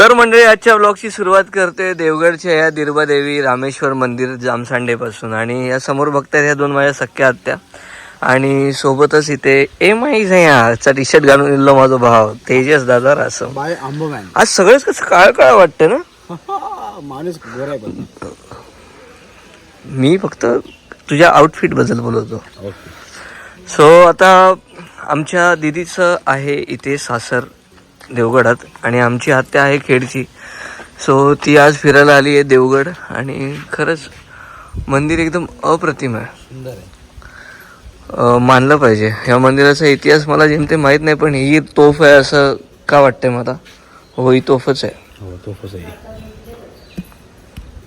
तर मंडळी आजच्या ब्लॉगची सुरुवात करते देवगडच्या या दिर्बादेवी रामेश्वर मंदिर जामसांडेपासून. आणि या समोर बघतायत ह्या दोन माझ्या सख्या आत्या. आणि सोबतच इथे एम आय चा टी शर्ट घालून इल्लो माझा भाव तेजस दादा असं बाय आज सगळंच कसं काळ काळ वाटतं ना? माणूस आहे मी फक्त तुझ्या आउटफिटबद्दल बोलतो. ओके सो आता आमच्या दिदीचं आहे इथे सासर. देवगडात आणि आमची आत्या आहे खेडची. सो ती आज फिरायला आली आहे देवगड आणि खरंच मंदिर एकदम अप्रतिम आहे. सुंदर आहे. अं, मानलं पाहिजे. या मंदिराचा इतिहास मला जेमते माहीत नाही पण ही तोफ आहे असं का वाटतंय मला? हो ही तोफच आहे. हो तोफच आहे.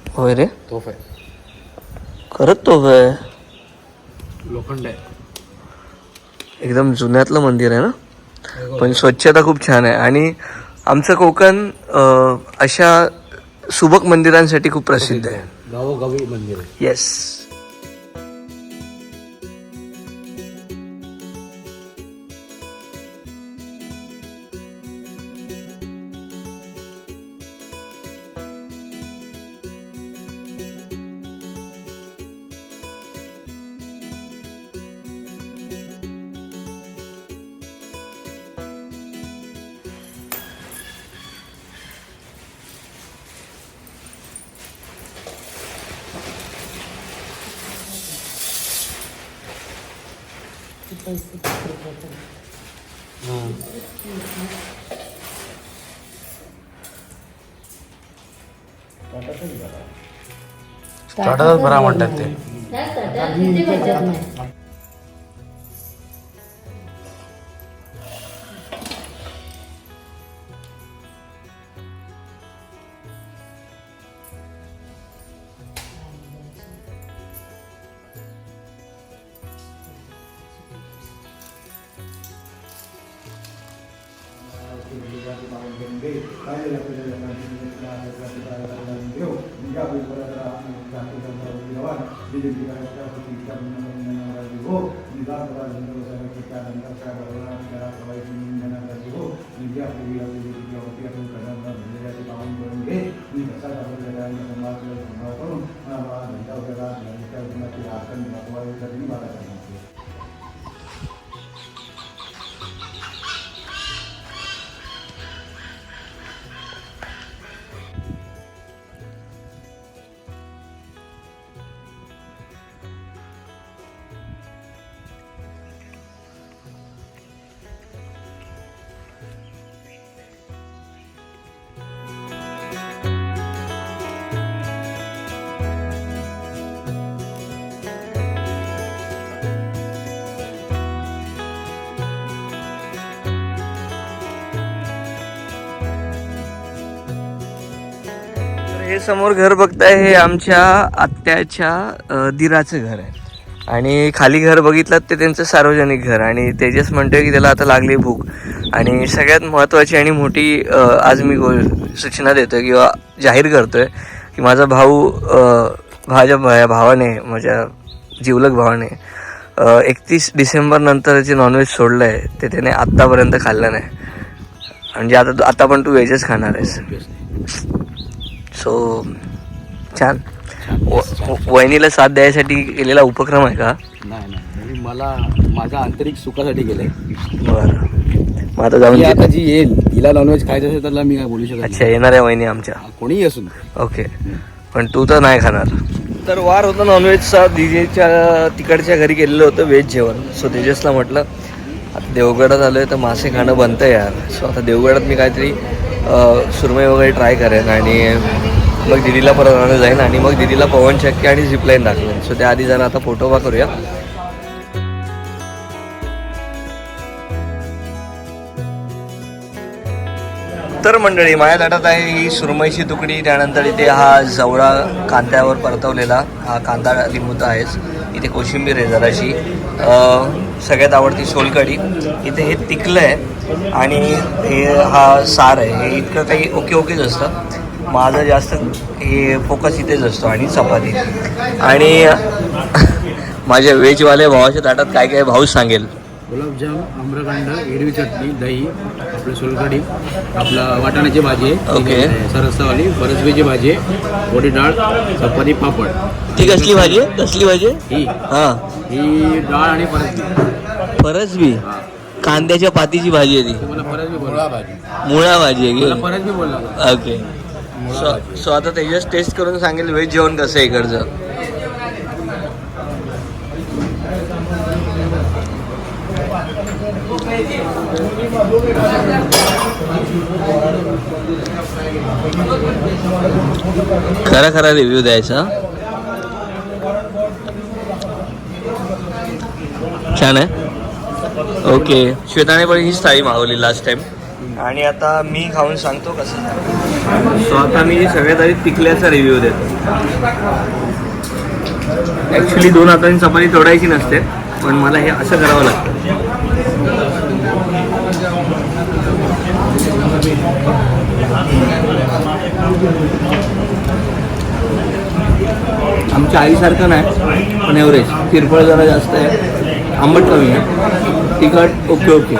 होय रे? तोफ आहे. खरंच तोफ आहे. लोखंड आहे. एकदम जुन्यातलं मंदिर आहे ना? पण स्वच्छता खूप छान आहे. आणि आमचं कोकण अशा सुबक मंदिरांसाठी खूप प्रसिद्ध आहे. गावोगावी मंदिर येस स्टार्टरच बरा म्हणतात ते तर हे समोर घर बघताय हे आमच्या आत्याच्या दिराचं घर आहे. आणि खाली घर बघितलं ते त्यांचं सार्वजनिक घर आणि तेजस म्हणतोय की त्याला आता लागली भूक. आणि सगळ्यात महत्त्वाची आणि मोठी आज मी गो- सूचना देतोय किंवा जाहीर करतोय की माझा भाऊ माझ्या भा- भावाने माझ्या जिवलक भावाने एकतीस डिसेंबर नंतर जे नॉनव्हेज सोडलं आहे ते त्याने आत्तापर्यंत खाल्लं नाही. म्हणजे आता आता पण तू व्हेजच खाणार आहेस. सो छान. वहिनीला साथ द्यायसाठी केलेला उपक्रम आहे का? नाही नाही. म्हणजे मला माझ्या आंतरिक सुखासाठी गेलंय बरं. मग आता जाऊन. आता जी येईल तिला नॉनव्हेज खायचं असेल तर मी काय बोलू शकत अच्छा येणार आहे वहिनी आमच्या. कोणीही असून. ओके. पण तू तर नाही खाणार. तर वार होता नॉनव्हेजचा दिजेच्या तिकडच्या घरी गेलेलं होतं व्हेज जेवण. सो तेजसला म्हटलं आता देवगडात आलो आहे तर मासे खाणं बनतं यार. सो आता देवगडात मी काहीतरी सुरमई वगैरे ट्राय करेन आणि मग दिदीला परत आणलं जाईन आणि मग दिदीला पवन चक्की आणि झिपलाईन दाखवेन. सो त्याआधी जरा आता फोटो बा करूया. तर मंडळी माझ्या ताटात आहे ही सुरमईची तुकडी. त्यानंतर इथे हा जवळा कांद्यावर परतवलेला हा कांदा लिंबूचा आहेच. इथे कोशिंबीर आहे जराशी. सगळ्यात आवडती सोलकढी. इथे हे तिकलं आहे आणि हे हा सार आहे. हे इतकं काही ओके ओकेच असतं. माझं जास्त हे फोकस इथेच असतो आणि चपाती. आणि माझ्या व्हेजवाल्या भावाच्या ताटात काय काय भाऊ सांगेल. गुलाबजाम आम्रखंड हिरवी चटणी दही आपलं सोलकढी आपलं वाटाण्याची भाजी आहे ओके. सरस्तावाली फरसबीची भाजी आहे वडी डाळ चपाती पापड. ती कसली भाजी आहे? कसली भाजी आहे? ही. हा. ही डाळ आणि फरसबी हा. कांद्याच्या पातीची भाजी आहे ती. तुम्हाला बोलला भाजी. मुळा भाजी आहे मला की फरसबी बोलला. ओके. सो सो आता त्याच्याच टेस्ट करून सांगेल व्हेज जेवण कसं आहे इकडचं. खरा खरा रिव्ह्यू द्यायचा. छान आहे. ओके श्वेताने पण हीच थाळी मागवली लास्ट टाइम आणि आता मी खाऊन सांगतो कसं सो आता मी सगळ्यात आधी पिकल्याचा रिव्ह्यू देतो. ॲक्च्युली दोन हातांनी चपाती तोडायची नसते पण मला हे असं करावं लागतं. आमच्या आईसारखं नाही पण एव्हरेज किरपळ जरा जास्त आहे. आंबट कमी आहे. तिखट ओके ओके.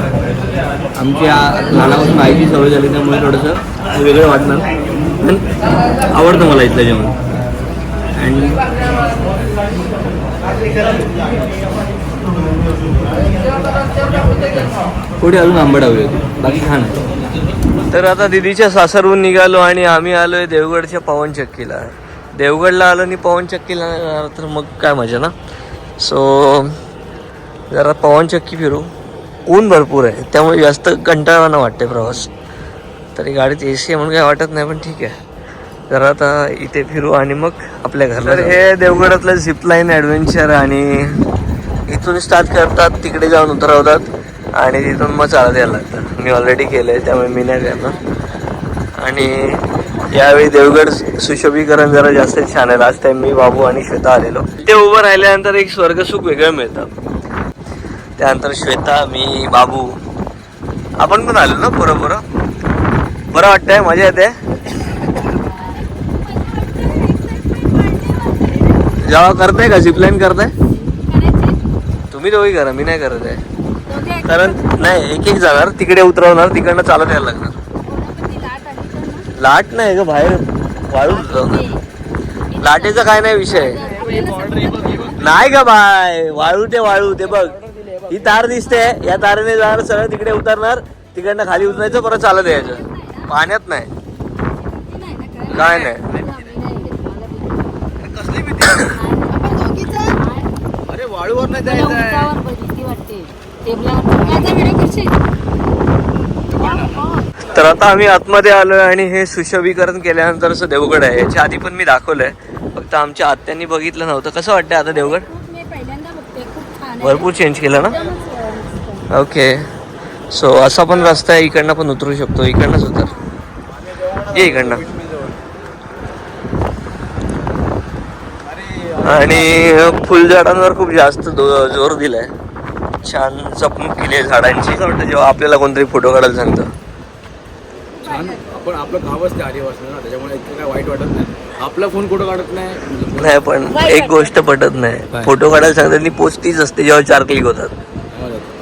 आमच्या लहानापासून आईची सवय झाली त्यामुळे थोडंसं वेगळं वाटणार. पण आवडतं मला इथलं जेवण. अँड पुढे अजून आंबट हवी होती बाकी छान तर आता दिदीच्या सासरहून निघालो आणि आम्ही आलोय देवगडच्या पवन चक्कीला. देवगडला आलो आणि पवन चक्कीला तर मग काय मजा ना? सो जरा पवन चक्की फिरू. ऊन भरपूर आहे. त्यामुळे जास्त कंटाळवाना वाटते प्रवास. तरी गाडीत ए सी आहे म्हणून काय वाटत नाही पण ठीक आहे. जरा आता इथे फिरू आणि मग आपल्या घरला हे देवगडातलं झिपलाईन ॲडव्हेंचर आणि इथून स्टार्ट करतात तिकडे जाऊन उतरवतात आणि तिथून मग चालत यायला लागतं मी ऑलरेडी केलं आहे त्यामुळे मी नाही करणार आणि यावेळी देवगड सुशोभीकरण जरा जास्त छान आहे. लास्ट टाइम मी बाबू आणि श्वेता आलेलो. ते उभं राहिल्यानंतर एक स्वर्गसुख वेगळं मिळतं. त्यानंतर श्वेता मी बाबू. आपण पण आलो ना बरं बरं बरं वाटतंय मजा येते. जेव्हा करताय का? झिपलाईन करताय? तुम्ही दोघी करा मी नाही करत आहे. कारण नाही एक एक जाणार तिकडे उतरवणार तिकडनं चालत यायला लागणार. लाट नाही ग बाहेर वाळू उतरवणार. लाटेचा काय नाही विषय. नाही का बाय वाळू ते वाळू ते बघ. ही तार दिसते. या तारेने जाणार सरळ तिकडे उतरणार. तिकडनं खाली उतरायचं परत चालत यायचं. पाण्यात नाही. काय नाही. कसली भीती अरे वाळूवर नाही तर आता आम्ही आतमध्ये आलोय आणि हे सुशोभीकरण केल्यानंतरच देवगड आहे. याच्या आधी पण मी दाखवलंय. फक्त आमच्या आत्यांनी बघितलं नव्हतं. कसं वाटतंय आता देवगड? भरपूर चेंज केलं ना? ओके सो असा पण रस्ता आहे इकडनं पण उतरू शकतो. इकडनंच उतर ये इकडनं. आणि फुलझाडांवर खूप जास्त जोर दिलाय. छान जपणूक केली आहे झाडांची. वाटतं जेव्हा आपल्याला कोणतरी फोटो काढायला सांगतं. छान. आपण आपलं गावच ते आदिवासी ना त्याच्यामुळे इतकं काय वाईट वाटत नाही. आपला फोन कुठं काढत नाही? नाही पण एक गोष्ट पटत नाही? फोटो काढायला सांगतात पोच तीच असते जेव्हा चार क्लिक होतात.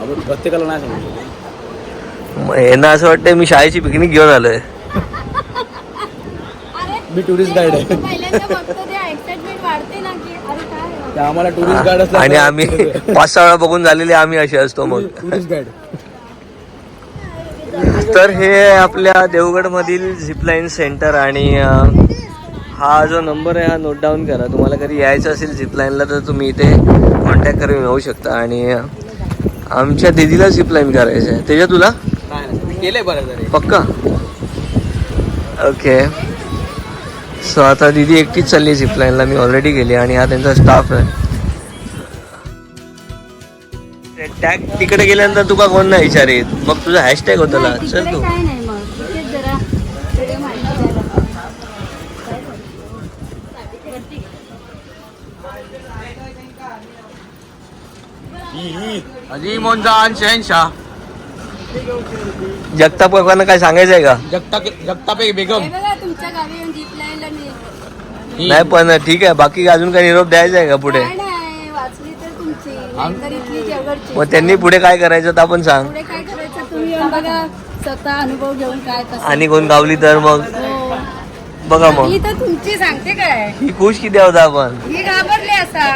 आपण प्रत्येकाला नाही सांगू. मग यांना असं वाटतं मी शाळेची पिकनिक घेऊन आलोय. मी टुरिस्ट गाईड आहे. आम्हाला टुरिस्ट गाईड असला आणि आम्ही पाच सहा वेळा बघून झालेले आम्ही असे असतो मग. टुरिस्ट गाईड तर हे आपल्या देवगड मधील झिपलाईन सेंटर आणि हा जो नंबर आहे हा नोट डाऊन करा. तुम्हाला कधी यायचं असेल झिपलाईनला तर तुम्ही इथे कॉन्टॅक्ट करून येऊ शकता. आणि आमच्या दिदीला झिपलाईन करायचं आहे. त्याच्या तुला? नाही केलंय बरं तरी. पक्का? ओके सो आता दिदी एकटीच चालली झिपलाईनला मी ऑलरेडी गेली आणि हा त्यांचा स्टाफ आहे. टॅग तिकडे गेल्यानंतर तुका कोण नाही विचारित? मग तुझा हॅशटॅग होता ना. चल तू काय नाही मग तिथेच जरा थोडे माहिती द्यायला. अजी मोंजान शहनशाह जगताप काकांना काय सांगायचं आहे का? जगताप जगताप एक बेगम. हे बघा तुमच्या गावी येऊन जीप लाईनला मी नाही पण ठीक आहे बाकी अजून काही निरोप द्यायचा आहे का पुढे? काय नाही वाचली तर तुमची. नाही तर इथली देवगडची मग त्यांनी पुढे काय करायचं तर आपण सांग. पुढे काय करायचं? तुम्ही येऊन बघा स्वतः अनुभव घेऊन काय कसं आणि कोण गावली तर मग? हो. बघा मग. ही तर तुमची सांगते काय? ही खुश किती होता आपण? ही घाबरली असा.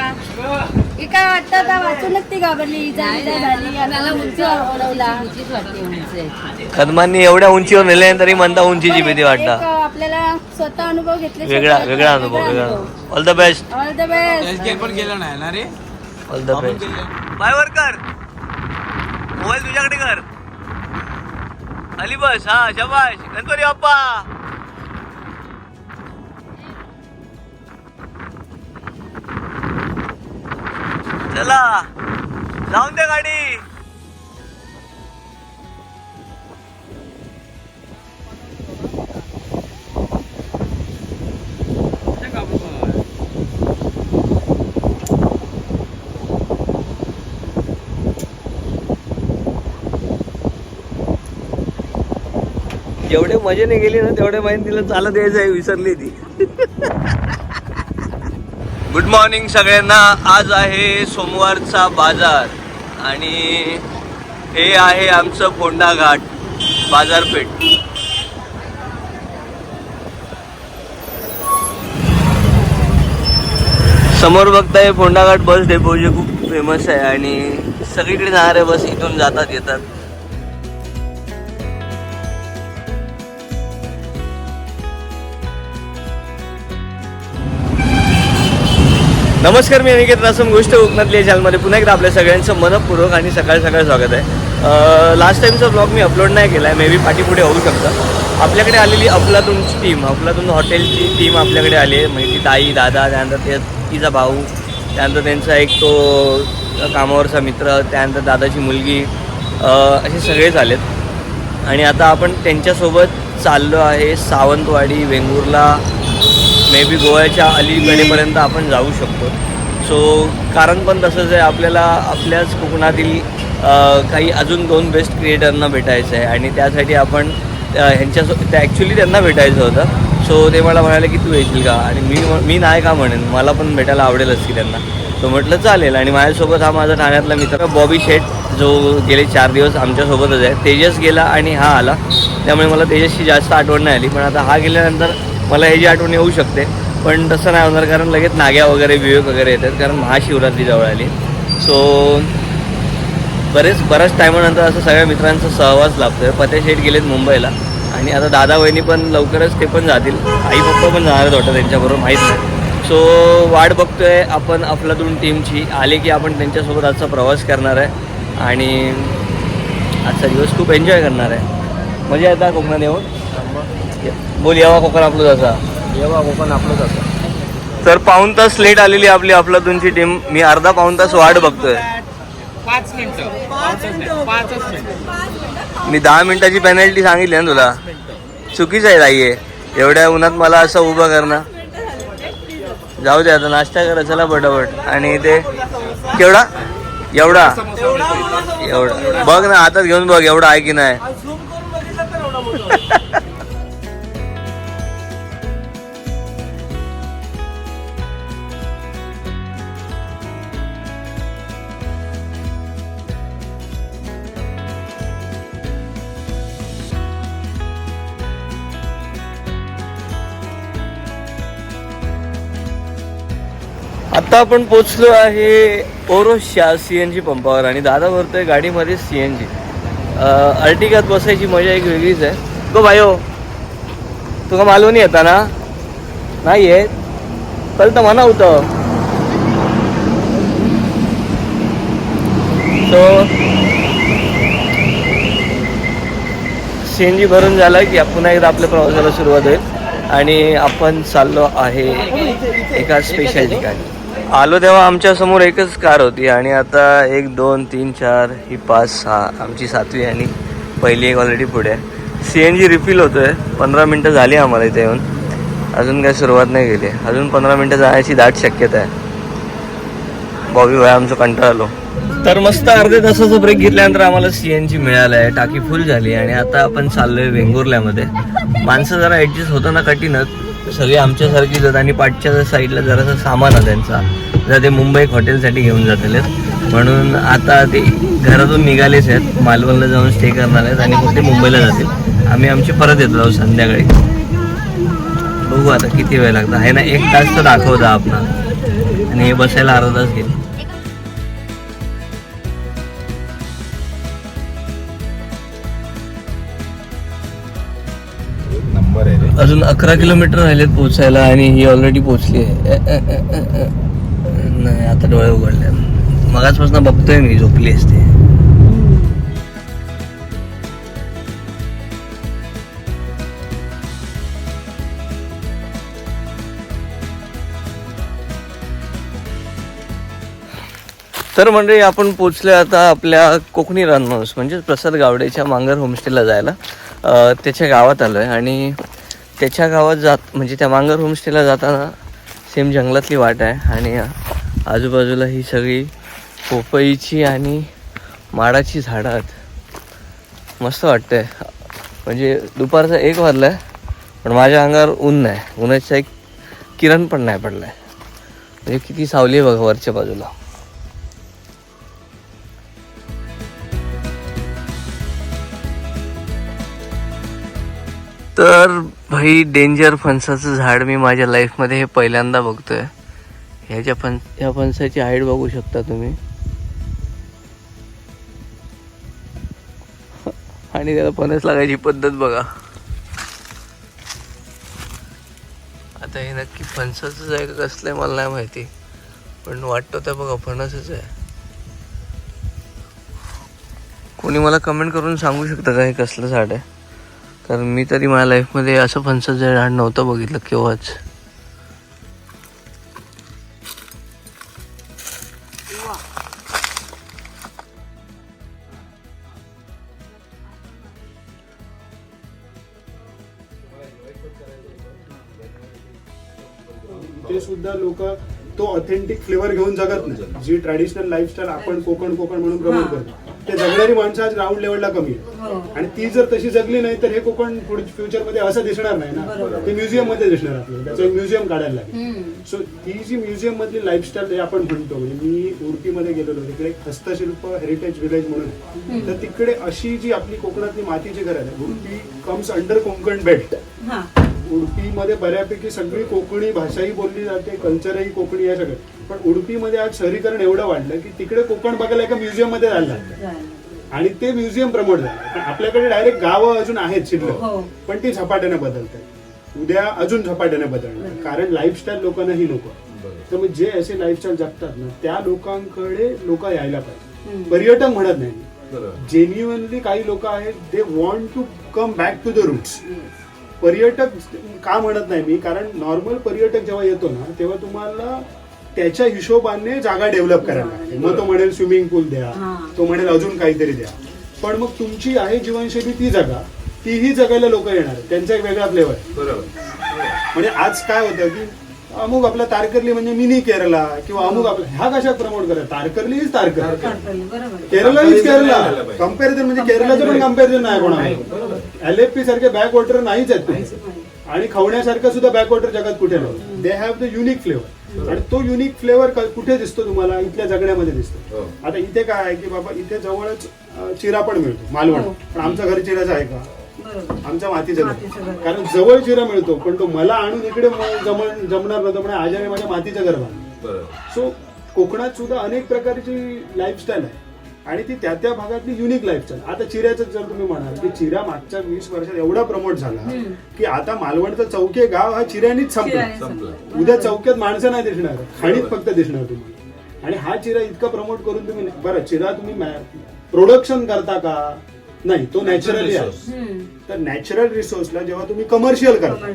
ही काय वाटतं आता? वाचूनच ती घाबरली ही झाली उंची वाढवला कदमांनी एवढ्या उंचीवर नेले तरी म्हणता उंचीची भीती एक वाटता. आपल्याला स्वतः अनुभव घेतले वेगळा वेगळा अनुभव वेगळा all the best all the best पण गेला नाही ना रे? ऑल द बेस्ट बाय वर कर मोबाईल तुझ्याकडे कर. आली बस हा शबाश. गणपती बाप्पा. चला लावून द्या गाडी. जेवढे मजेने गेली ना तेवढे माहिती तिला चालत यायचं आहे विसरली ती. गुड मॉर्निंग सगळ्यांना. आज आहे सोमवारचा बाजार आणि हे आहे आमचं फोंडा घाट बाजारपेठ. समोर बघताय फोंडाघाट बस डेपो जे खूप फेमस आहे आणि सगळीकडे जाणारे बस इथून जातात येतात. नमस्कार मी अनिकेत रासम गोष्ट कोकणातली या चॅनलमध्ये. पुन्हा एकदा आपल्या सगळ्यांचं मनपूर्वक आणि सकाळ सकाळ स्वागत आहे. लास्ट टाईमचा ब्लॉग मी अपलोड नाही केला आहे मे बी पाठीपुढे होऊ शकतं. आपल्याकडे आलेली अफलातूनची टीम अफलातून हॉटेलची टीम आपल्याकडे आली आहे. म्हणजे ती ताई दादा त्यानंतर ते तिचा भाऊ त्यानंतर त्यांचा एक तो कामावरचा मित्र त्यानंतर दादाची मुलगी असे सगळेच आलेत आणि आता आपण त्यांच्यासोबत चाललो आहे सावंतवाडी वेंगुर्ला मे बी गोव्याच्या अलीकडेपर्यंत आपण जाऊ शकतो. सो कारण पण तसंच आहे आपल्याला आपल्याच कोकणातील काही अजून दोन बेस्ट क्रिएटरना भेटायचं आहे. आणि त्यासाठी आपण अ, ह्यांच्यासो त्या ॲक्च्युली त्यांना भेटायचं होतं. सो ते मला म्हणाले की तू येशील का? आणि मी मी नाही का म्हणेन? मला पण भेटायला आवडेलच की त्यांना. तो म्हटलं चालेल. आणि माझ्यासोबत हा माझा ठाण्यातला मित्र बॉबी शेठ जो गेले चार दिवस आमच्यासोबतच आहे तेजस गेला आणि हा आला. त्यामुळे मला तेजसची जास्त आठवण नाही आली. पण आता हा गेल्यानंतर मला ह्याची आठवण येऊ शकते. पण तसं नाही होणार कारण लगेच नाग्या वगैरे विवेक वगैरे येतात कारण महाशिवरात्री जवळ आली. सो बरेच बऱ्याच टायमानंतर असं सगळ्या मित्रांचा सहवास लाभतोय. पते शेठ गेलेत मुंबईला आणि आता दादा वहिनी पण लवकरच ते पण जातील. आई पप्पा पण जाणार होतं त्यांच्याबरोबर माहीत नाही. सो वाट बघतोय आपण अफलातून टीमची आले की आपण त्यांच्यासोबत आजचा प्रवास करणार आहे. आणि आजचा दिवस खूप एन्जॉय करणार आहे. मजा येतात कोकणात येऊन बोल यावा कोकण आपलं जसा आपलंच असं तर पाऊन तास लेट आलेली आपली अफलातूनची टीम मी अर्धा पाऊन तास वाट बघतोय. पाच मिनिटं. पाचच मिनिटं. मी दहा मिनिटाची पेनल्टी सांगितली ना तुला. चुकीचं आहे ताई हे. एवढ्या उन्हात मला असं उभं करणं. जाऊ दे आता नाश्ता करा चला पटापट. आणि ते केवढा? एवढा? एवढा. बघ ना हातात घेऊन बघ एवढा आहे की नाही. आता आपण पोचलो आहे ओरोसच्या सी एन जी पंपावर आणि दादा भरतोय गाडीमध्ये सी एन जी अर्टिकात बसायची मजा एक वेगळीच आहे. तो भाई हो. तुका मालवणी येता ना नाही येत. कल तर म्हणा होतं सो सी एन जी भरून झालं की पुन्हा एकदा आपल्या प्रवासाला सुरुवात होईल. आणि आपण चाललो आहे एका स्पेशल ठिकाणी. आलो तेव्हा आमच्यासमोर एकच कार होती आणि आता एक दोन तीन चार ही पाच सहा आमची सातवी आणि पहिली एक ऑलरेडी पुढे आहे. सी एन जी रिफिल होतो आहे पंधरा मिनटं झाली आम्हाला इथे येऊन. अजून काही सुरुवात नाही केली. अजून पंधरा मिनटं जाण्याची दाट शक्यता आहे. बॉबी भाई आमचं कंटाळलो तर मस्त अर्ध्या तासाचा ब्रेक घेतल्यानंतर आम्हाला सी एन जी मिळालं आहे टाकी फुल झाली आणि आता आपण चाललोय वेंगुर्ल्यामध्ये. माणसं जरा ॲडजस्ट होतं ना कठीणच. सगळे आमच्यासारखीच आहेत आणि पाठच्या साईडला जरासा सामान आहे त्यांचा. जर ते मुंबई हॉटेलसाठी घेऊन जातील म्हणून आता ते घरातून निघालेच आहेत. मालवणला जाऊन स्टे करणार आहेत आणि मग ते मुंबईला जातील. आम्ही आमचे परत येतो जाऊ संध्याकाळी. बघू आता किती वेळ लागतो. आहे ना एक तास तर दाखवता आपण. आणि हे बसायला अर्धा तास घेईल. अजून अकरा किलोमीटर राहिलेत पोचायला आणि ही ऑलरेडी पोचली आहे. नाही आता डोळे उघडले. मगाचपासून बघतोय मी झोपली असते. तर म्हणजे आपण पोचले आता आपल्या कोकणी रानमाणूस म्हणजे प्रसाद गावडेच्या मांगर होमस्टेला जायला. त्याच्या गावात आलो आहे आणि त्याच्या गावात जात म्हणजे त्या मांगर होमस्टेला जाताना सेम जंगलातली वाट आहे. आणि आजूबाजूला ही सगळी पोपईची आणि माडाची झाडं आहेत. मस्त वाटतंय. म्हणजे दुपारचा एक वाजला आहे पण माझ्या अंगावर ऊन नाही. उन्हाचा एक किरण पण नाही पडला आहे म्हणजे किती सावली आहे बघा वरच्या बाजूला. तर भाई डेंजर फणसाचं झाड मी माझ्या लाईफमध्ये हे पहिल्यांदा बघतोय. ह्याच्या फण ह्या फणसाची हाईट बघू शकता तुम्ही. आणि त्याला फणस लागायची पद्धत बघा. आता हे नक्की फणसाचंच आहे का कसलं आहे मला नाही माहिती. पण वाटतं त्या बघा फणसच आहे. कोणी मला कमेंट करून सांगू शकतं का हे कसलं झाड आहे? कारण मी तरी माझ्या लाईफमध्ये असं फणसाचं झाड नव्हतं बघितलं केव्हाच. ते सुद्धा लोक तो ऑथेंटिक फ्लेवर घेऊन जगत नाही. जी ट्रॅडिशनल लाईफस्टाईल आपण कोकण कोकण म्हणून प्रमोट करतो. ते जगणारी माणसं आज ग्राउंड लेवलला कमी आहेत. आणि ती जर तशी जगली नाही तर हे कोकण फ्युचरमध्ये असं दिसणार नाही ना. ते म्युझियममध्ये दिसणार आपल्याला. त्याचं म्युझियम काढायला लागेल. सो ती जी म्युझियम मधली लाईफस्टाईल जे आपण म्हणतो म्हणजे मी उडपीमध्ये गेलेलो तिकडे एक हस्तशिल्प हेरिटेज विलेज म्हणून आहे. तर तिकडे अशी जी आपली कोकणातली मातीची घरं आहेत Udupi comes under Konkan belt उडपीमध्ये बऱ्यापैकी सगळी कोकणी भाषाही बोलली जाते कल्चरही कोकणी आहे सगळं. पण उडपीमध्ये आज शहरीकरण एवढं वाढलं की तिकडे कोकण बघायला एका म्युझियममध्ये जायला लागतं आणि ते म्युझियम प्रमोट झालं. पण आपल्याकडे डायरेक्ट गावं अजून आहेत शिल्लक. पण ती झपाट्याने बदलत उद्या अजून झपाट्याने बदलणार. कारण लाईफस्टाईल लोकांना ही नको तर मग जे असे लाईफस्टाईल जगतात ना त्या लोकांकडे लोक यायला पाहिजे. पर्यटक म्हणत नाही. जेन्युअनली काही लोक आहेत they want to come back to the roots पर्यटक का म्हणत नाही मी? कारण नॉर्मल पर्यटक जेव्हा येतो ना तेव्हा तुम्हाला त्याच्या हिशोबाने जागा डेव्हलप करायला लागते. मग तो म्हणेल स्विमिंग पूल द्या. तो म्हणेल अजून काहीतरी द्या. पण मग तुमची आहे जीवनशैली ती जागा. तीही जगायला लोक येणार. त्यांचा एक वेगळा फ्लेवर म्हणजे आज काय होतं की अमुक आपला तारकर्ली म्हणजे मिनी केरला किंवा अमुक आपला ह्या कशा प्रमोट करत Tarkarli is Tarkarli Kerala is Kerala. Comparison म्हणजे केरलाचं पण कंपॅरिझन नाही कोणा एल एफ पी सारखे बॅक वॉटर नाहीच आहेत. आणि खवण्यासारखं सुद्धा बॅक वॉटर जगात कुठे नाही. They have the unique flavour आणि तो युनिक फ्लेवर कुठे दिसतो तुम्हाला? इथल्या जगण्यामध्ये दिसतो. आता इथे काय आहे की बाबा इथे जवळच चिरा पण मिळतो मालवण. पण आमचं घर चिराचं आहे का? आमच्या मातीचं कारण जवळ चिरा मिळतो पण तो मला आणून इकडे जमणार नव्हतं पण आजाने माझ्या मातीचं घर बांधलं. सो कोकणात सुद्धा अनेक प्रकारची लाईफस्टाईल आहे. आणि ती त्या त्या भागातली युनिक लाईफस्टाईल आता चिऱ्याचं जर तुम्ही म्हणाल की चिरा मागच्या वीस वर्षात एवढा प्रमोट झाला की आता मालवणचं चौके गाव हा चिऱ्यानीच संपला. उद्या चौक्यात माणसं नाही दिसणार. खाणीत फक्त दिसणार तुम्हाला. आणि हा चिरा इतका प्रमोट करून तुम्ही बरं चिरा तुम्ही प्रोडक्शन करता का? नाही तो नॅचरली आहे. तर नॅचरल रिसोर्सला जेव्हा तुम्ही कमर्शियल करता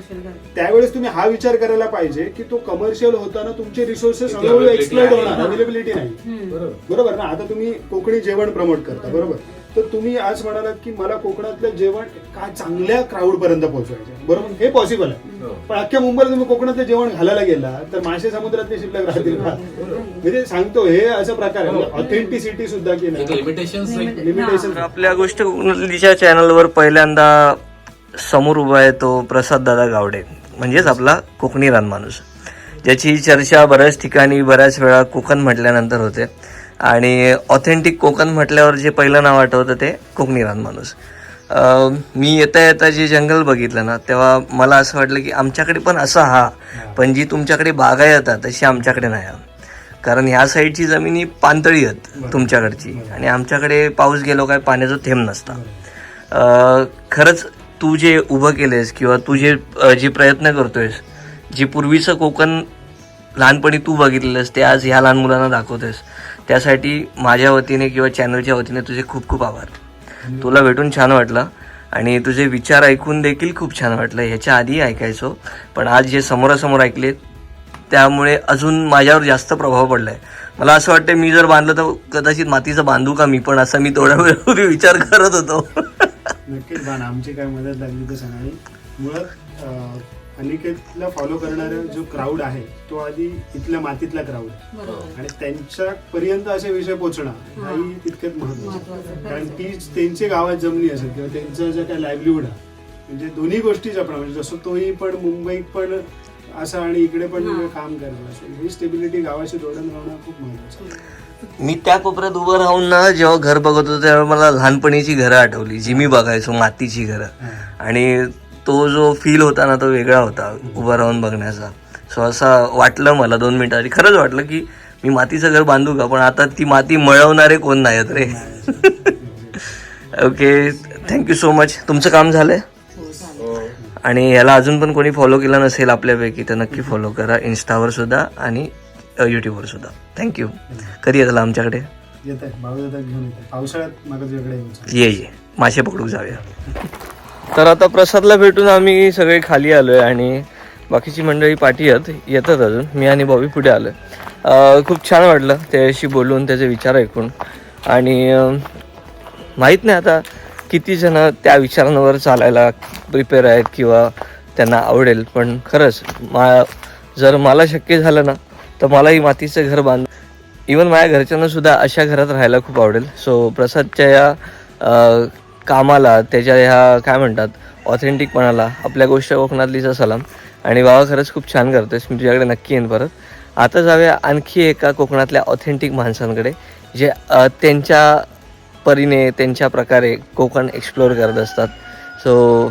त्यावेळेस तुम्ही हा विचार करायला पाहिजे की तो कमर्शियल होताना तुमचे रिसोर्सेस हळूहळू एक्सप्लोइट होणार अवेलेबिलिटी नाही. बरोबर. ना? आता तुम्ही कोकणी जेवण प्रमोट करता बरोबर? तर तुम्ही आज म्हणालात की मला कोकणातलं जेवण काय चांगल्या क्राऊड पर्यंत पोहोचवायचं बरोबर? हे पॉसिबल आहे. पण अख्ख्या मुंबईला तुम्ही कोकणातलं जेवण घालायला गेला तर मासे समुद्रातले शिल्लक राहतील का म्हणजे सांगतो हे असं प्रकार आहे. ऑथेंटिसिटी सुद्धा की नाही? लिमिटेशन आपल्या गोष्ट कोकणातलीच्या चॅनलवर पहिल्यांदा समोर उभा आहे तो प्रसाद दादा गावडे. म्हणजेच आपला कोकणी रानमाणूस ज्याची चर्चा बऱ्याच ठिकाणी बऱ्याच वेळा कोकण म्हटल्यानंतर होते. आणि ऑथेंटिक कोकण म्हटल्यावर जे पहिलं नाव आठवतं ते कोकणी रानमाणूस अं, मी येता येता जे जंगल बघितलं ना तेव्हा मला असं वाटलं की आमच्याकडे पण असं हा पण जी तुमच्याकडे बागा येतात तशी आमच्याकडे नाही. कारण ह्या साईडची जमीन ही पाणतळी आहेत तुमच्याकडची. आणि आमच्याकडे पाऊस गेलो काय पाण्याचं थेंब नसता. खरंच तू जे उभं केलेस किंवा तू जे जे प्रयत्न करतोयस जे पूर्वीचं कोकण लहानपणी तू बघितलेलंस ते आज ह्या लहान मुलांना दाखवतेस त्यासाठी माझ्या वतीने किंवा चॅनलच्या वतीने तुझे खूप खूप आभार. तुला भेटून छान वाटलं आणि तुझे विचार ऐकून देखील खूप छान वाटलं. ह्याच्या आधी ऐकायचो पण आज जे समोरासमोर ऐकले त्यामुळे अजून माझ्यावर जास्त प्रभाव पडला आहे मला असं वाटतं मी जर बांधलं तर कदाचित मातीचं बांधू का मी पण असं मी थोड्या वेळापूर्वी विचार करत होतो. नक्कीच बाण आमची काय मदत लागली तर सांग मुळात अनिकेतला फॉलो करणारा जो क्राऊड आहे तो आधी इथल्या मातीतला क्राऊड आणि त्यांच्या पर्यंत असे विषय पोहोचणं हाही तितक्यात महत्वाचं कारण ती त्यांची गावात जमली असेल किंवा त्यांचं जे काय लाईव्हलीहूड आहे म्हणजे दोन्ही गोष्टी जपणं म्हणजे जसं तोही पण मुंबईत पण असं आणि इकडे पण काम करायला असं ही स्टेबिलिटी गावाशी जोडून राहणं खूप महत्वाचं आहे. मी त्या कोपऱ्यात उभं राहून ना जेव्हा घर बघत होतो त्यावेळेला मला लहानपणीची घरं आठवली जी मी बघायचो मातीची घरं. आणि तो जो फील होता ना तो वेगळा होता उभं राहून बघण्याचा. सो असं वाटलं मला दोन मिनिटांनी खरंच वाटलं की मी मातीचं घर बांधू का? पण आता ती माती मळवणारे कोण नाहीत रे. Okay thank you so much तुमचं काम झालंय? आणि याला अजून पण कोणी फॉलो केला नसेल आपल्यापैकी तर नक्की फॉलो करा. इन्स्टावर सुद्धा आणि यूट्यूबवर सुद्धा. थँक्यू कधी येताल आमच्याकडे? येत आहे आहे पावसाळ्यात ये ये. मासे पकडू जाऊया. तर आता प्रसादला भेटून आम्ही सगळे खाली आलो आहे आणि बाकीची मंडळी पाठी आहेत येतात अजून. मी आणि बॉबी पुढे आलो आहे खूप छान वाटलं त्याच्याशी बोलून त्याचे विचार ऐकून. आणि माहीत नाही आता किती जण त्या विचारांवर चालायला प्रिपेअर आहेत किंवा त्यांना आवडेल पण खरंच मा जर मला शक्य झालं ना तर मलाही मातीचं घर बांध इवन माझ्या घरच्यांनासुद्धा अशा घरात राहायला खूप आवडेल. सो प्रसादच्या या कामाला त्याच्या ह्या काय म्हणतात ऑथेंटिकपणाला आपल्या गोष्ट कोकणातलीचा सलाम आणि बाबा खरंच खूप छान करतोयस मी तुझ्याकडे नक्की येईन परत. आता जाऊया आणखी एका कोकणातल्या ऑथेंटिक माणसांकडे जे त्यांच्या परीने त्यांच्या प्रकारे कोकण एक्सप्लोअर करत असतात. सो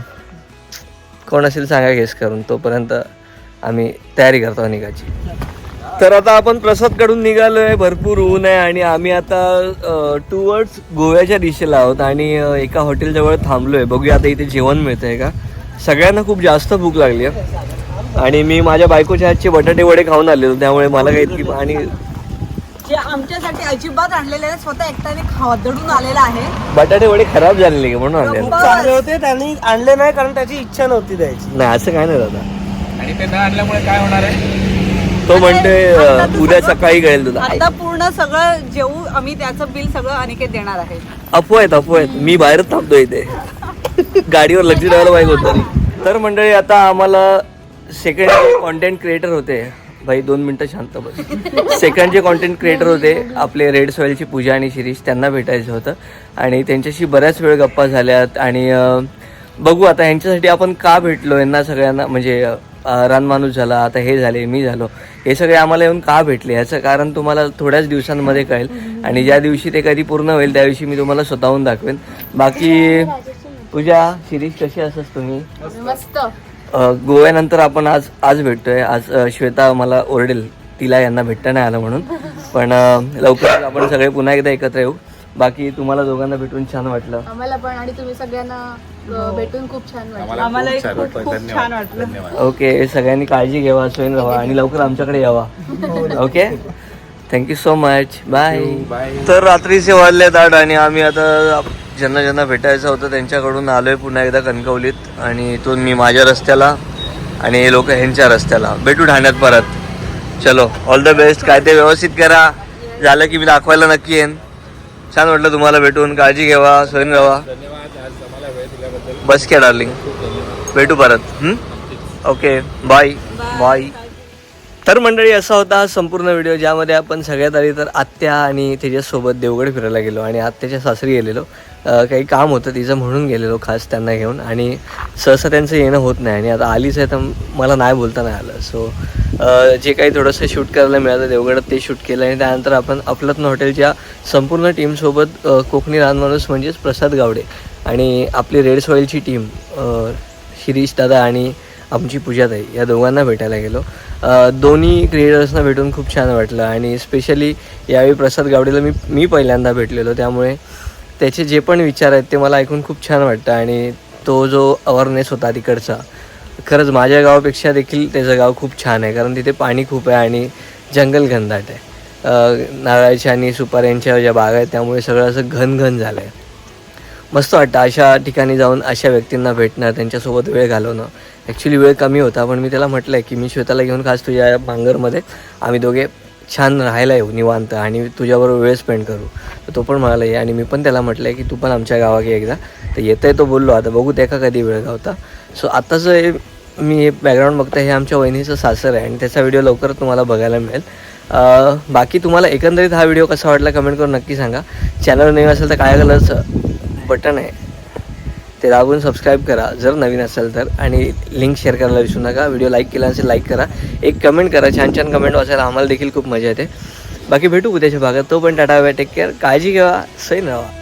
कोण असेल सांगा गेस करून तोपर्यंत आम्ही तयारी करतो निघायची. तर आता आपण प्रसादकडून निघालोय भरपूर ऊन आहे आणि आम्ही आता टुवर्ड्स गोव्याच्या दिशेला आहोत आणि एका हॉटेलजवळ थांबलोय. बघूया आता इथे जेवण मिळतंय का? सगळ्यांना खूप जास्त भूक लागली आहे. आणि मी माझ्या बायकोच्या हातचे बटाटे वडे खाऊन आलेलो त्यामुळे मला काही इतकी आणि जे आमच्यासाठी अजिबात आणलेले आहे स्वतः एकट्याने खादडून आलेला आहे. बटाटे वडे खराब झालेले म्हणून आणले चांगले होते त्यांनी आणले नाही कारण त्याची इच्छा नव्हती द्यायची. नाही असं काय नाही दादा. आणि ते न आणल्यामुळे काय होणार आहे? तो आता तर उद्या सकाळी कळेल तुला. आता पूर्ण सगळं जेवू आम्ही त्याचं बिल सगळं अनिकेत देणार आहे. अफवा आहेत मी बाहेरच थांबतो इथे. गाडीवर लक्ष ठेवायला पाहिजे होतं. तरी मंडळी आता आम्हाला सेकंड कॉन्टेंट क्रिएटर होते. भाई दोन मिनटं शांत बस. सेकंड जे कॉन्टेंट क्रिएटर होते आपले रेड सॉईलची पूजा आणि शिरीष त्यांना भेटायचं होतं. आणि त्यांच्याशी बऱ्याच वेळ गप्पा झाल्यात. आणि बघू आता ह्यांच्यासाठी आपण का भेटलो? यांना सगळ्यांना म्हणजे रानमाणूस झाला आता हे झाले मी झालो. हे सगळे आम्हाला येऊन का भेटले? याचं कारण तुम्हाला थोड्याच दिवसांमध्ये कळेल. आणि ज्या दिवशी ते कधी पूर्ण होईल त्या दिवशी मी तुम्हाला स्वतःहून दाखवेन. बाकी पूजा शिरीष कशी असस तुम्ही? गोव्यानंतर आपण आज आज भेटतोय. आज श्वेता मला ओरडेल. तिला यांना भेटता नाही आलं म्हणून. पण अ, लवकरच आपण सगळे पुन्हा एकदा एकत्र येऊ. बाकी तुम्हाला दोघांना भेटून छान वाटलं. आम्हाला पण आणि तुम्ही सगळ्यांना अं, भेटून खूप छान वाटलं. आम्हाला खूप खूप छान वाटलं. ओके सगळ्यांनी काळजी घ्यावा सोयीन राहा आणि लवकर आमच्याकडे यावा. Okay? Thank you so much bye तर रात्रीचे वाजले आठ आणि आम्ही आता ज्यांना ज्यांना भेटायचं होतं त्यांच्याकडून आलोय पुन्हा एकदा कणकवलीत. आणि इथून मी माझ्या रस्त्याला आणि हे लोक ह्यांच्या रस्त्याला. भेटू ठाण्यात परत. चलो ऑल द बेस्ट काय ते व्यवस्थित करा. झालं की मी दाखवायला नक्की येईन. छान वाटलं तुम्हाला भेटून. काळजी घ्यावा सोयीन राहा बस क्या डार्लिंग भेटू परत. ओके बाय बाय तर मंडळी असा होता हा संपूर्ण व्हिडिओ ज्यामध्ये आपण सगळ्यात आधी तर आत्या आणि त्याच्यासोबत देवगड फिरायला गेलो आणि आत्याच्या सासरी गेलेलो. काही काम होतं तिचं म्हणून गेलेलो खास त्यांना घेऊन आणि सहसा त्यांचं येणं होत नाही आणि आता आलीच आहे तर मला नाही बोलता नाही आलं. सो जे काही थोडंसं शूट करायला मिळालं देवगडात ते शूट केलं आणि त्यानंतर आपण अपलत्न हॉटेलच्या संपूर्ण टीमसोबत कोकणी रानमाणूस म्हणजेच प्रसाद गावडे आणि आपली रेड सॉईलची टीम शिरीष दादा आणि आमची पूजाताई या दोघांना भेटायला गेलो. दोन्ही क्रिएटर्सना भेटून खूप छान वाटलं आणि स्पेशली यावेळी प्रसाद गावडेला मी मी पहिल्यांदा भेटलेलो. त्यामुळे त्याचे जे पण विचार आहेत ते मला ऐकून खूप छान वाटतं आणि तो जो अवेअरनेस होता तिकडचा खरंच माझ्या गावापेक्षा देखील त्याचं गाव खूप छान आहे. कारण तिथे पाणी खूप आहे आणि जंगल घनदाट आहे. नारळाच्या आणि सुपाऱ्यांच्या ज्या बागा आहेत त्यामुळे सगळं असं घन घन झालं आहे मस्त वाटतं अशा ठिकाणी जाऊन अशा व्यक्तींना भेटणं त्यांच्यासोबत वेळ घालवणं. ॲक्च्युली वेळ कमी होता पण मी त्याला म्हटलं आहे की मी श्वेताला घेऊन खास तुझ्या मांगरमध्ये आम्ही दोघे छान राहायला येऊ निवांत आणि तुझ्याबरोबर वेळ स्पेंड करू. तर तो पण म्हणाला ये. आणि मी पण त्याला म्हटलं आहे की तू पण आमच्या गावात ये एकदा. तर येतं आहे तो बोललो आता बघू त्या का कधी वेळ गावता सो आत्ताचं हे मी हे बॅकग्राऊंड बघता हे आमच्या वहिनीचं सासर आहे आणि त्याचा व्हिडिओ लवकर तुम्हाला बघायला मिळेल. बाकी तुम्हाला एकंदरीत हा व्हिडिओ कसा वाटला कमेंट करून नक्की सांगा. चॅनल नवीन असेल तर काय कलरचं बटन आहे. ते दाबून सबस्क्राईब करा जर नवीन असेल तर. आणि लिंक शेअर करायला विसरू नका. व्हिडिओ लाईक केला असेल लाईक करा. एक कमेंट करा. छान छान कमेंट वाचायला आम्हाला देखील खूप मजा येते. बाकी भेटू उद्याच्या भागात. तो पण टाटा बाय टेक केअर काळजी घ्या. सैन राहा